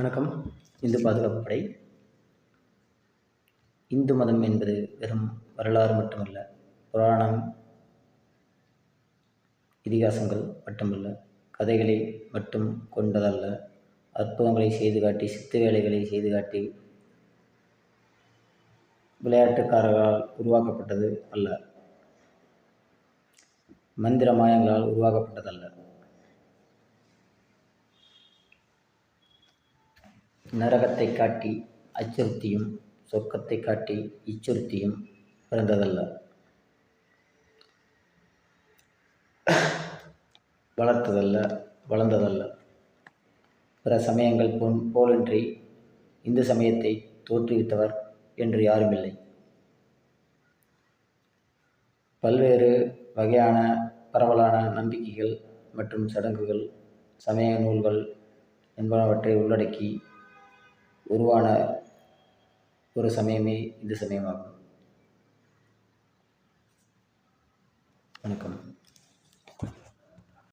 வணக்கம். இந்து பாதுகாப்பு படை. இந்து மதம் என்பது வெறும் வரலாறு மட்டுமல்ல புராணம் இதிகாசங்கள் மட்டுமல்ல கதைகளை மட்டும் கொண்டதல்ல. அற்புதங்களை செய்து காட்டி சித்து வேலைகளை செய்து காட்டி விளையாட்டுக்காரர்களால் உருவாக்கப்பட்டது அல்ல. மந்திர மாயங்களால் உருவாக்கப்பட்டதல்ல. நரகத்தை காட்டி அச்சுறுத்தியும் சொர்க்கத்தை காட்டி இச்சுறுத்தியும் பிறந்ததல்ல. வளர்த்ததல்ல வளர்ந்ததல்ல. பிற சமயங்கள் போன் போலின்றி இந்து சமயத்தை தோற்றுவித்தவர் என்று யாருமில்லை. பல்வேறு வகையான பரவலான நம்பிக்கைகள் மற்றும் சடங்குகள் சமய நூல்கள் என்பனவற்றை உள்ளடக்கி உருவான ஒரு சமயமே இந்த சமயமாகும். வணக்கம்.